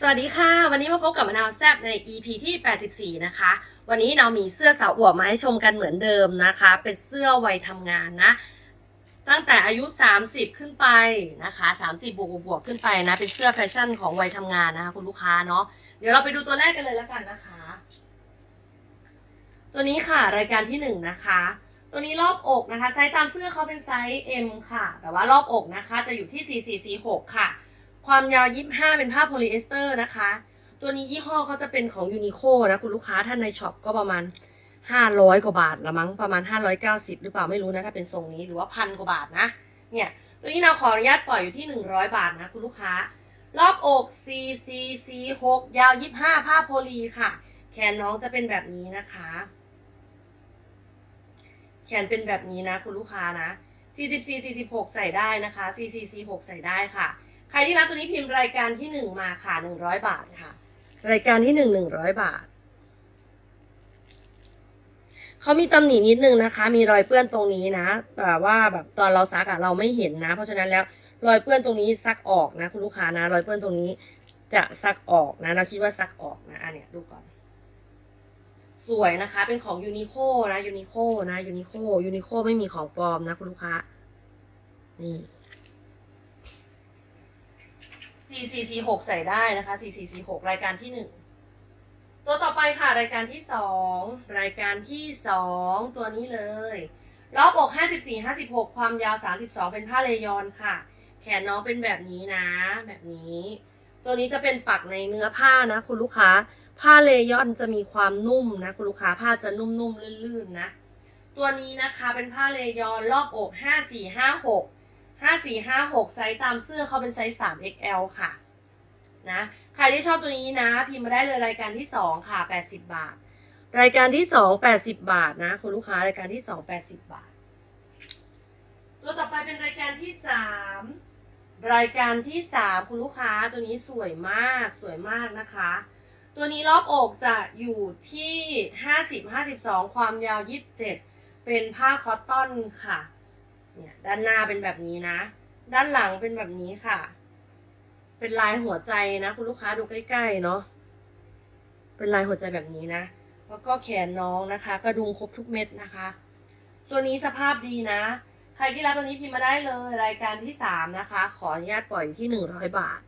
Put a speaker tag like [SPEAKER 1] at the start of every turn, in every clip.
[SPEAKER 1] สวัสดีค่ะ วันนี้มาพบกับมะนาวแซบใน EP ที่ 84 นะคะ วันนี้เรามีเสื้อสาวอวบมาให้ชมกันเหมือนเดิมนะคะ เป็นเสื้อวัยทำงานนะ ตั้งแต่อายุ 30 ขึ้นไปนะคะ 30 บวกบวกขึ้นไปนะ เป็นเสื้อแฟชั่นของวัยทำงานนะคะคุณลูกค้าเนาะเดี๋ยวเราไปดูตัวแรกกันเลยแล้วกันนะคะ ตัวนี้ค่ะรายการที่หนึ่งนะคะ ตัวนี้รอบอกนะคะไซส์ตามเสื้อเขาเป็นไซส์ M ค่ะ แต่ว่ารอบอกนะคะ จะอยู่ที่4446ค่ะ ความยาว 25 เป็นผ้าโพลีเอสเตอร์นะคะ ตัวนี้ยี่ห้อเขาจะเป็นของยูนิโคนะ คุณลูกค้าท่านในช็อปก็ประมาณ 500 กว่าบาทละมั้งประมาณ 590 หรือเปล่าไม่รู้นะ ถ้าเป็นทรงนี้หรือว่าพันกว่าบาทนะ เนี่ย ตัวนี้เราขออนุญาตปล่อยอยู่ที่ 100 บาทนะ คุณลูกค้า รอบอก CCC 6ยาว 25 ผ้าโพลีค่ะ แขนน้องจะเป็นแบบนี้นะคะ แขนเป็นแบบนี้นะ คุณลูกค้านะ44 46 ใส่ได้นะคะ CCC 6ใส่ได้ค่ะ ใครที่รับตัวนี้พิมพ์รายการที่หนึ่งมาค่ะหนึ่งร้อยบาทค่ะ รายการที่หนึ่งหนึ่งร้อยบาทเขามีตำหนินิดนึงนะคะ มีรอยเปื้อนตรงนี้นะแต่ว่าแบบตอนเราซักอะเราไม่เห็นนะ เพราะฉะนั้นแล้วรอยเปื้อนตรงนี้ซักออกนะ คุณลูกค้านะ รอยเปื้อนตรงนี้จะซักออกนะ เราคิดว่าซักออกนะอันเนี้ยดูก่อน สวยนะคะ เป็นของยูนิโคนะยูนิโคนะยูนิโคยูนิโคไม่มีของปลอมนะ คุณลูกค้า นี่ 4446 ใส่ได้นะคะ 4446 รายการที่ 1 ตัวต่อไปค่ะ รายการที่ 2 รายการที่ 2 ตัวนี้เลย รอบอก 54 56 ความยาว 32 เป็นผ้าเลยอนค่ะ แขนน้องเป็นแบบนี้นะ แบบนี้ ตัวนี้จะเป็นปักในเนื้อผ้านะ คุณลูกค้า ผ้าเลยอนจะมีความนุ่มนะ คุณลูกค้า ผ้าจะนุ่มๆลื่นๆนะ ตัวนี้นะคะเป็นผ้าเลยอนรอบอก 5456 5456ไซส์ตามเสื้อเขาเป็นไซส์ 3XL ค่ะนะใครที่ชอบตัวนี้นะ พิมพ์มาได้เลยรายการที่2ค่ะ80บาท รายการที่2 80บาทนะคุณลูกค้ารายการที่2 80บาท ตัวต่อไปเป็นรายการที่3รายการที่3คุณลูกค้าตัวนี้สวยมากสวยมากนะคะ ตัวนี้รอบอกจะอยู่ที่50 52ความยาว27เป็นผ้าคอตตอนค่ะ เนี่ยด้านหน้าเป็นแบบนี้นะ ด้านหลังเป็นแบบนี้ค่ะ เป็นลายหัวใจนะ คุณลูกค้าดูใกล้ๆเนาะเป็นลายหัวใจแบบนี้นะ แล้วก็แขนน้องนะคะ กระดุมครบทุกเม็ดนะคะ ตัวนี้สภาพดีนะ ใครที่รับตัวนี้พิมพ์มาได้เลย รายการที่สามนะคะ ขออนุญาตปล่อยที่หนึ่งร้อยบาท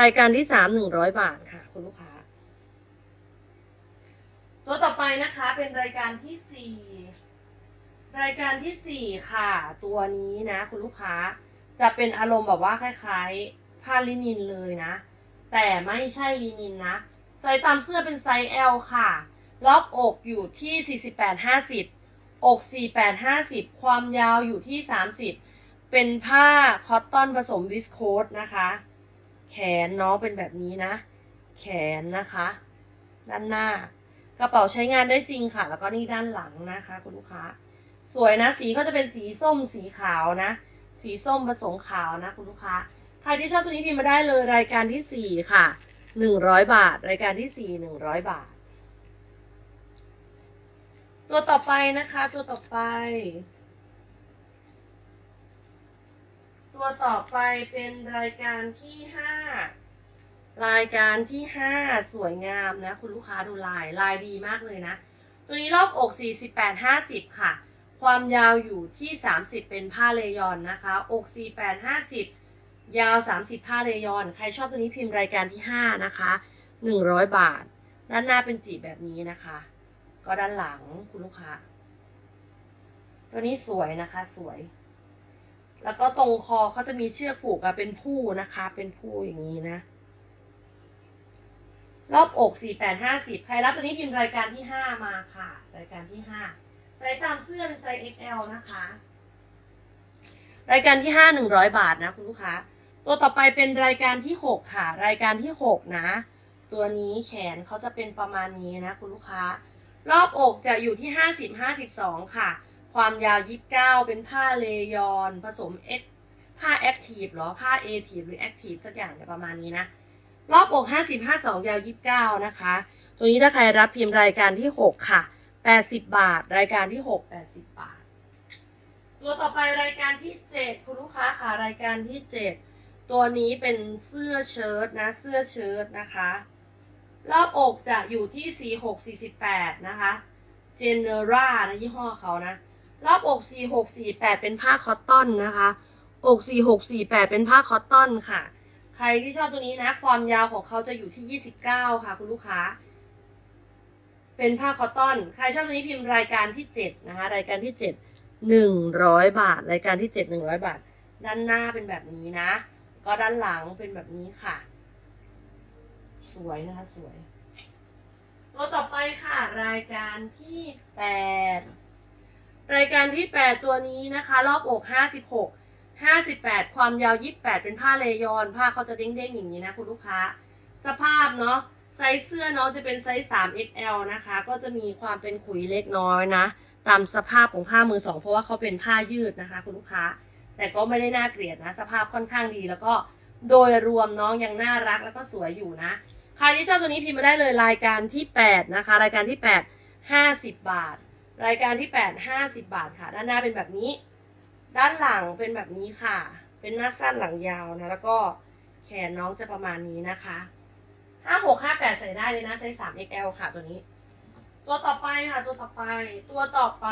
[SPEAKER 1] รายการที่สามหนึ่งร้อยบาทค่ะ คุณลูกค้า ตัวต่อไปนะคะเป็นรายการที่สี่ รายการที่สี่ค่ะ ตัวนี้นะ คุณลูกค้าจะเป็นอารมณ์แบบว่าคล้ายๆผ้าลินินเลยนะ แต่ไม่ใช่ลินินนะไซส์ตามเสื้อเป็นไซส์ L ค่ะรอบอกอยู่ที่ 48 50 อก 48 50 ความยาวอยู่ที่ 30 เป็นผ้าคอตตอนผสมวิสโคสนะคะ แขนน้องเป็นแบบนี้นะ แขนนะคะ ด้านหน้ากระเป๋าใช้งานได้จริงค่ะ แล้วก็นี่ด้านหลังนะคะ คุณลูกค้า สวยนะ สีก็จะเป็นสีส้มสีขาวนะ สีส้มผสมขาวนะ คุณลูกค้า ใครที่ชอบตัวนี้พิมพ์มาได้เลยรายการที่สี่ค่ะหนึ่งร้อยบาท รายการที่สี่หนึ่งร้อยบาท ตัวต่อไปนะคะ ตัวต่อไป ตัวต่อไปเป็นรายการที่ห้ารายการที่ห้าสวยงามนะ คุณลูกค้าดูลายลายดีมากเลยนะ ตัวนี้รอบอก 48 50 ค่ะ ความยาวอยู่ที่ 30 เป็นผ้าเลยอนนะคะ อก 48 50 ยาว 30 ผ้าเลยอน ใครชอบตัวนี้พิมพ์รายการที่ 5 นะคะ 100 บาท ด้านหน้าเป็นจีบแบบนี้นะคะ ก็ด้านหลังคุณลูกค้า ตัวนี้สวยนะคะสวย แล้วก็ตรงคอเขาจะมีเชือกผูกอะเป็นผู้นะคะ เป็นผู้อย่างนี้นะ รอบอก 48 50 ใครรับตัวนี้พิมพ์รายการที่ 5 มาค่ะ รายการที่ 5 ส์ตามเสื้อเป็นไซส์ XL นะคะ รายการที่ 5 100 บาทนะคุณลูกค้า ตัวต่อไปเป็นรายการที่ 6 ค่ะ รายการที่ 6 นะ ตัวนี้แขนเขาจะเป็นประมาณนี้นะคุณลูกค้า รอบอกจะอยู่ที่ 50 52 ค่ะ ความยาว 29 เป็นผ้าเลยอน ผสม X ผ้าแอคทีฟหรอ ผ้าเอทีฟหรือแอคทีฟสักอย่างเนี่ยประมาณนี้นะ รอบอก 50 52 ยาว 29 นะคะ ตัวนี้ถ้าใครรับพิมพ์รายการที่ 6 ค่ะ 80บาท รายการที่6 80บาท ตัวต่อไปรายการที่7คุณลูกค้าค่ะรายการที่7ตัวนี้เป็นเสื้อเชิ้ตนะเสื้อเชิ้ตนะคะ รอบอกจะอยู่ที่46 48นะคะ Genera นะยี่ห้อเขานะ รอบอก46 48เป็นผ้าคอตตอนนะคะอก46 48เป็นผ้าคอตตอนค่ะ ใครที่ชอบตัวนี้นะ ความยาวของเขาจะอยู่ที่29ค่ะ คุณลูกค้า เป็นผ้าคอตตอน ใครชอบตัวนี้พิมพ์รายการที่7นะคะ รายการที่7 100บาท รายการที่7 100บาท ด้านหน้าเป็นแบบนี้นะ ก็ด้านหลังเป็นแบบนี้ค่ะ สวยนะคะสวยตัวต่อไปค่ะ รายการที่8รายการที่8ตัวนี้นะคะ รอบอก56 58ความยาว28เป็นผ้าเลยอน ผ้าเขาจะเด้งๆอย่างนี้นะคุณลูกค้า สภาพเนาะ ไซส์เสื้อน้องจะเป็นไซส์ 3XL นะคะ ก็จะมีความเป็นขุยเล็กน้อยนะ ตามสภาพของผ้ามือสองเพราะว่าเขาเป็นผ้ายืดนะคะคุณลูกค้า แต่ก็ไม่ได้น่าเกลียดนะ สภาพค่อนข้างดี แล้วก็โดยรวมน้องยังน่ารักแล้วก็สวยอยู่นะ ใครที่ชอบตัวนี้พิมพ์มาได้เลยรายการที่ 8 นะคะ รายการที่ 8 50 บาท รายการที่ 8 50 บาทค่ะ ด้านหน้าเป็นแบบนี้ ด้านหลังเป็นแบบนี้ค่ะ เป็นหน้าสั้นหลังยาวนะ แล้วก็แขนน้องจะประมาณนี้นะคะ 5 6 5 8ใส่ได้เลยนะไซส์ 3XL ค่ะตัวนี้ ตัวต่อไปค่ะ ตัวต่อไป ตัวต่อไป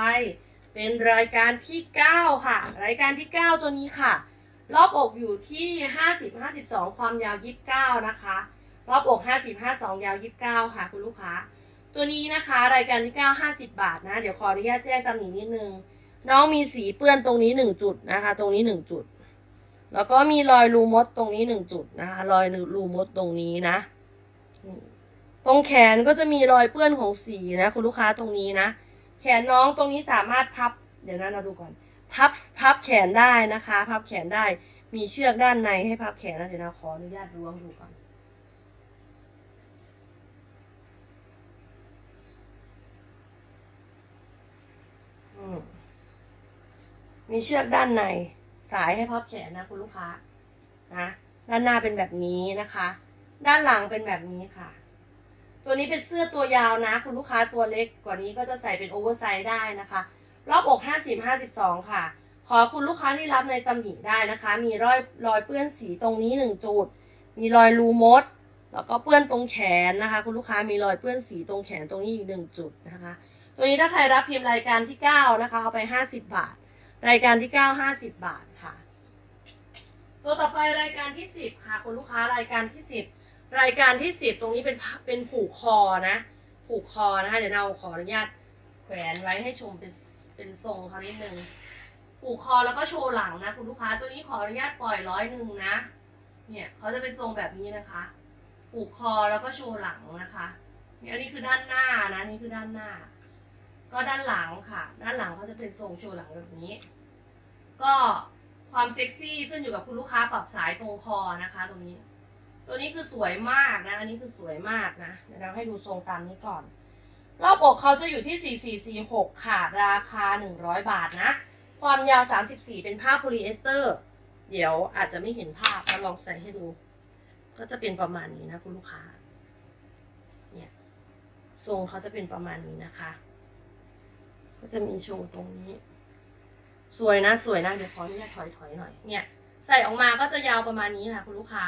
[SPEAKER 1] เป็นรายการที่9ค่ะ รายการที่9ตัวนี้ค่ะ รอบอกอยู่ที่50 52ความยาว29นะคะ รอบอก50 52ยาว29ค่ะ คุณลูกค้า ตัวนี้นะคะ รายการที่9 50บาทนะ เดี๋ยวขออนุญาตแจ้งตำหนินิดนึง น้องมีสีเปื้อนตรงนี้1จุดนะคะ ตรงนี้1จุด แล้วก็มีรอยรูมดตรงนี้1จุดนะคะ รอยรูมดตรงนี้นะ ตรงแขนก็จะมีรอยเปื้อนของสีนะคุณลูกค้าตรงนี้นะ แขนน้องตรงนี้สามารถพับ เดี๋ยวนะเราดูก่อน พับพับแขนได้นะคะ พับแขนได้ มีเชือกด้านในให้พับแขนนะเดี๋ยวเราขออนุญาตล้วงดูก่อนมีเชือกด้านในสายให้พับแขนนะคุณลูกค้านะด้านหน้าเป็นแบบนี้นะคะ ด้านหลังเป็นแบบนี้ค่ะ ตัวนี้เป็นเสื้อตัวยาวนะ คุณลูกค้าตัวเล็กกว่านี้ก็จะใส่เป็นโอเวอร์ไซส์ได้นะคะ รอบอก 50 52 ค่ะ ขอคุณลูกค้าที่รับในตำหนิได้นะคะ มีรอยรอยเปื้อนสีตรงนี้หนึ่งจุด มีรอยรูมด แล้วก็เปื้อนตรงแขนนะคะ คุณลูกค้ามีรอยเปื้อนสีตรงแขนตรงนี้อีกหนึ่งจุดนะคะ ตัวนี้ถ้าใครรับพิมพ์รายการที่ 9 นะคะ เอาไป 50 บาท รายการที่ 9 50 บาทค่ะ ตัวต่อไปรายการที่ 10 ค่ะ คุณลูกค้ารายการที่ 10 รายการที่10ตรงนี้เป็นเป็นผูกคอนะ ผูกคอนะคะ เดี๋ยวเราขออนุญาตแขวนไว้ให้ชมเป็นเป็นทรงเขานิดนึงผูกคอแล้วก็โชว์หลังนะ คุณลูกค้าตัวนี้ขออนุญาตปล่อยร้อยหนึ่งนะ เนี่ยเขาจะเป็นทรงแบบนี้นะคะ ผูกคอแล้วก็โชว์หลังนะคะเนี่ยอันนี้คือด้านหน้านะนี่คือด้านหน้า ก็ด้านหลังค่ะ ด้านหลังเขาจะเป็นทรงโชว์หลังแบบนี้ ก็ความเซ็กซี่ขึ้นอยู่กับคุณลูกค้าปรับสายตรงคอนะคะ ตรงนี้ ตัวนี้คือสวยมากนะ อันนี้คือสวยมากนะ เดี๋ยวเราให้ดูทรงตามนี้ก่อน รอบอกเขาจะอยู่ที่ 4446 ค่ะ ราคา 100 บาทนะ ความยาว 34 เป็นผ้าโพลีเอสเตอร์ เดี๋ยวอาจจะไม่เห็นภาพแล้วลองใส่ให้ดู ก็จะเป็นประมาณนี้นะคุณลูกค้า เนี่ย ทรงเขาจะเป็นประมาณนี้นะคะ ก็จะมีโชว์ตรงนี้ สวยนะ สวยนะ เดี๋ยวขออนุญาตถอยถอยๆหน่อย เนี่ย ใส่ออกมาก็จะยาวประมาณนี้ค่ะ คุณลูกค้า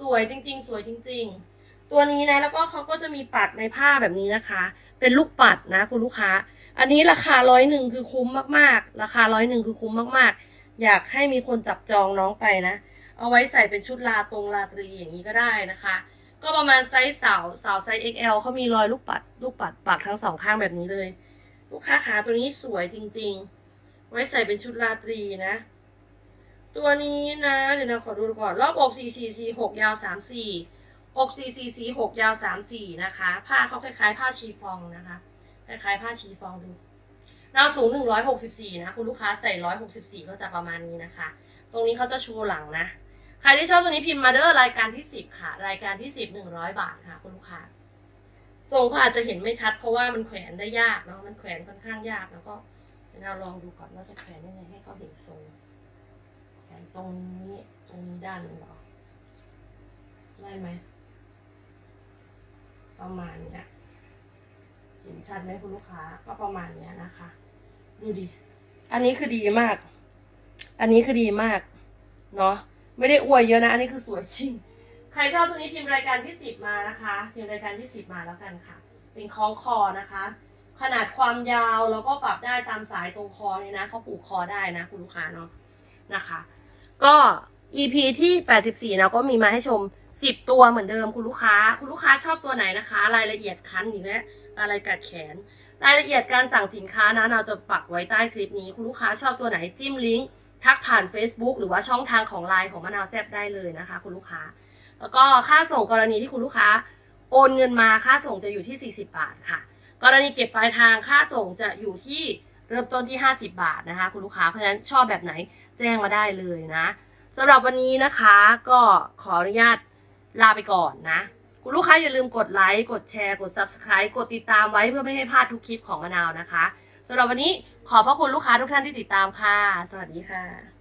[SPEAKER 1] สวยจริง ๆ สวยจริง ๆ ตัวนี้นะแล้วก็เขาก็จะมีปัดในผ้าแบบนี้นะคะ เป็นลูกปัดนะคุณลูกค้า อันนี้ราคาร้อยหนึ่งคือคุ้มมากๆ ราคาร้อยหนึ่งคือคุ้มมากๆ อยากให้มีคนจับจองน้องไปนะ เอาไว้ใส่เป็นชุดลาตรงลาตรีอย่างนี้ก็ได้นะคะ ก็ประมาณไซส์สาวสาวไซส์ XL เขามีรอยลูกปัด ลูกปัดปักทั้งสองข้างแบบนี้เลย ลูกค้าขาตัวนี้สวยจริง ๆ ไว้ใส่เป็นชุดราตรีนะ ตัวนี้นะ เดี๋ยวเราขอดูก่อน รอบอก4 4 4 6ยาว 3 4อก4 4 4 6ยาว3 4นะคะ ผ้าเขาคล้ายๆ ผ้าชีฟองนะคะ คล้ายๆ ผ้าชีฟองดูเราสูง 164 นะ คุณลูกค้าใส่ 164 ก็จะประมาณนี้นะคะ ตรงนี้เขาจะโชว์หลังนะ ใครที่ชอบตัวนี้พิมพ์มาเดอร์รายการที่ 10 ค่ะ รายการที่ 10 100 บาทค่ะ คุณลูกค้าทรงเขาอาจจะเห็นไม่ชัดเพราะว่ามันแขวนได้ยากเนาะ มันแขวนค่อนข้างยากแล้วก็เดี๋ยวเราลองดูก่อนว่าจะแขวนยังไงให้เขาเห็นทรง นตรงนี้ตรงนี้ด้านหนึงเหรอได้ไหม ประมาณเนี้ยเห็นชัดไหมคุณลูกค้า ก็ประมาณเนี้ยนะคะ ดูดิ อันนี้คือดีมาก อันนี้คือดีมากเนาะไม่ได้อวยเยอะนะ อันนี้คือสวยจริง ใครชอบตัวนี้พิมพ์รายการที่สิบมานะคะพิมพ์รายการที่สิบมาแล้วกันค่ะ เป็นคล้องคอนะคะ ขนาดความยาวแล้วก็ปรับได้ตามสายตรงคอเนี่ยนะเขาผูกคอได้นะคุณลูกค้าเนาะนะคะ ก็ EP ที่ 84 นะก็มีมาให้ชม 10 ตัวเหมือนเดิมคุณลูกค้า คุณลูกค้าชอบตัวไหนนะคะ รายละเอียดคันอีกแล้วอะไรกัดแขน รายละเอียดการสั่งสินค้านะเราจะปักไว้ใต้คลิปนี้ คุณลูกค้าชอบตัวไหนจิ้มลิงก์ทักผ่าน Facebook หรือว่าช่องทางของ Line ของมะนาวแซบได้เลยนะคะ คุณลูกค้า แล้วก็ค่าส่งกรณีที่คุณลูกค้า โอนเงินมาค่าส่งจะอยู่ที่ 40 บาทค่ะ กรณีเก็บปลายทางค่าส่งจะอยู่ที่ เริ่มต้นที่ 50 บาทนะคะ คุณลูกค้าเพราะฉะนั้นชอบแบบไหนแจ้งมาได้เลยนะสำหรับวันนี้นะคะก็ขออนุญาตลาไปก่อนนะ คุณลูกค้าอย่าลืมกดไลค์กดแชร์กด Subscribe กดติดตามไว้เพื่อไม่ให้พลาดทุกคลิปของมะนาวนะคะสำหรับวันนี้ขอบพระคุณลูกค้าทุกท่านที่ติดตามค่ะ สวัสดีค่ะ